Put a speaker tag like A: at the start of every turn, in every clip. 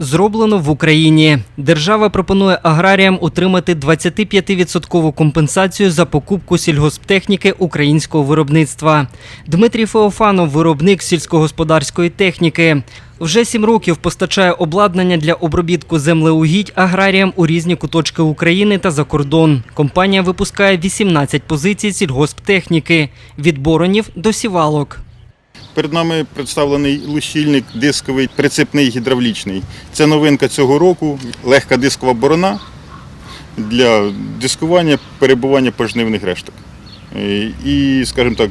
A: Зроблено в Україні. Держава пропонує аграріям утримати 25% компенсацію за покупку сільгосптехніки українського виробництва. Дмитрій Феофанов, виробник сільськогосподарської техніки. Вже сім років постачає обладнання для обробітку землеугідь аграріям у різні куточки України та за кордон. Компанія випускає 18 позицій сільгосптехніки від боронів до сівалок.
B: Перед нами представлений лущильник дисковий, прицепний гідравлічний. Це новинка цього року, легка дискова борона для дискування, перебування пожнивних решток. Е, І, скажімо так,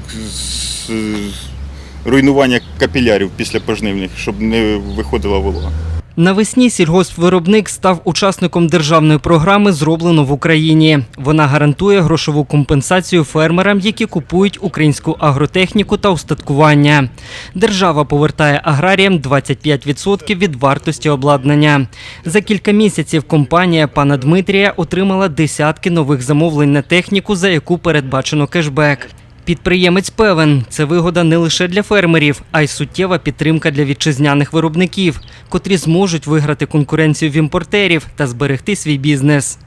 B: руйнування капілярів після пожнивних, щоб не виходила волога.
A: Навесні сільгоспвиробник став учасником державної програми Зроблено в Україні. Вона гарантує грошову компенсацію фермерам, які купують українську агротехніку та устаткування. Держава повертає аграріям 25% від вартості обладнання. За кілька місяців компанія пана Дмитрія отримала десятки нових замовлень на техніку, за яку передбачено кешбек. Підприємець певен, це вигода не лише для фермерів, а й суттєва підтримка для вітчизняних виробників, котрі зможуть виграти конкуренцію в імпортерів та зберегти свій бізнес.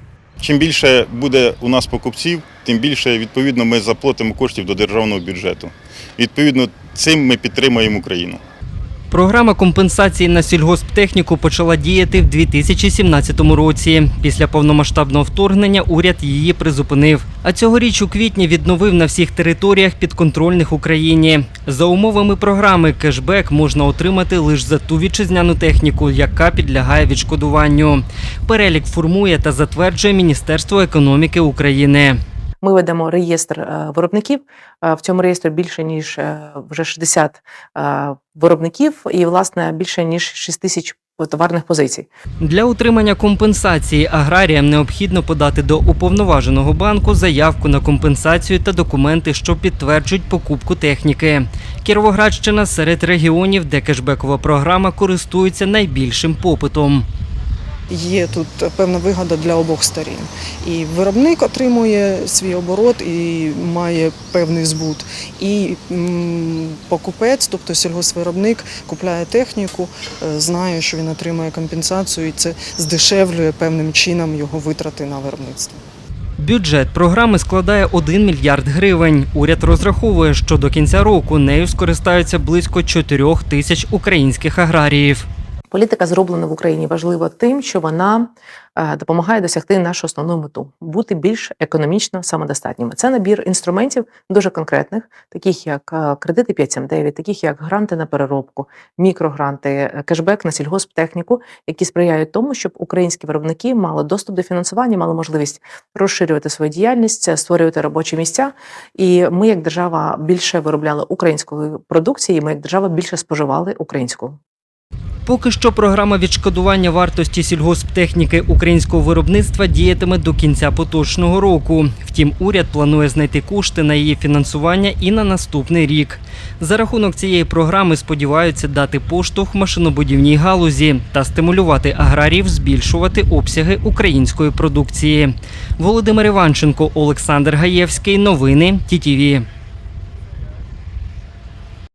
B: Чим більше буде у нас покупців, тим більше відповідно ми заплатимо коштів до державного бюджету. Відповідно, цим ми підтримуємо Україну.
A: Програма компенсації на сільгосптехніку почала діяти в 2017 році. Після повномасштабного вторгнення уряд її призупинив. А цьогоріч у квітні відновив на всіх територіях підконтрольних Україні. За умовами програми кешбек можна отримати лише за ту вітчизняну техніку, яка підлягає відшкодуванню. Перелік формує та затверджує Міністерство економіки України.
C: Ми ведемо реєстр е, виробників. Е, В цьому реєстрі більше ніж е, вже 60 е, виробників і власне більше ніж 6 тисяч товарних позицій.
A: Для отримання компенсації аграріям необхідно подати до уповноваженого банку заявку на компенсацію та документи, що підтверджують покупку техніки. Кіровоградщина серед регіонів, де кешбекова програма користується найбільшим попитом.
D: Є тут певна вигода для обох сторін. І виробник отримує свій оборот і має певний збут. І покупець, тобто сільгоспвиробник, купляє техніку, е, знає, що він отримує компенсацію, і це здешевлює певним чином його витрати на виробництво.
A: Бюджет програми складає 1 мільярд гривень. Уряд розраховує, що до кінця року нею скористаються близько 4 тисяч українських аграріїв.
C: Політика зроблена в Україні важлива тим, що вона е, допомагає досягти нашу основну мету бути більш економічно самодостатніми. Це набір інструментів дуже конкретних, таких як е, кредити 579, таких як гранти на переробку, мікрогранти, е, кешбек на сільгосптехніку, які сприяють тому, щоб українські виробники мали доступ до фінансування, мали можливість розширювати свою діяльність, створювати робочі місця. І ми, як держава, більше виробляли української продукції. і Ми, як держава, більше споживали українську.
A: Поки що програма відшкодування вартості сільгосптехніки українського виробництва діятиме до кінця поточного року. Втім, уряд планує знайти кошти на її фінансування і на наступний рік. За рахунок цієї програми сподіваються дати поштовх машинобудівній галузі та стимулювати аграріїв збільшувати обсяги української продукції. Володимир Іванченко, Олександр Гаєвський. Новини ТІТІВІ.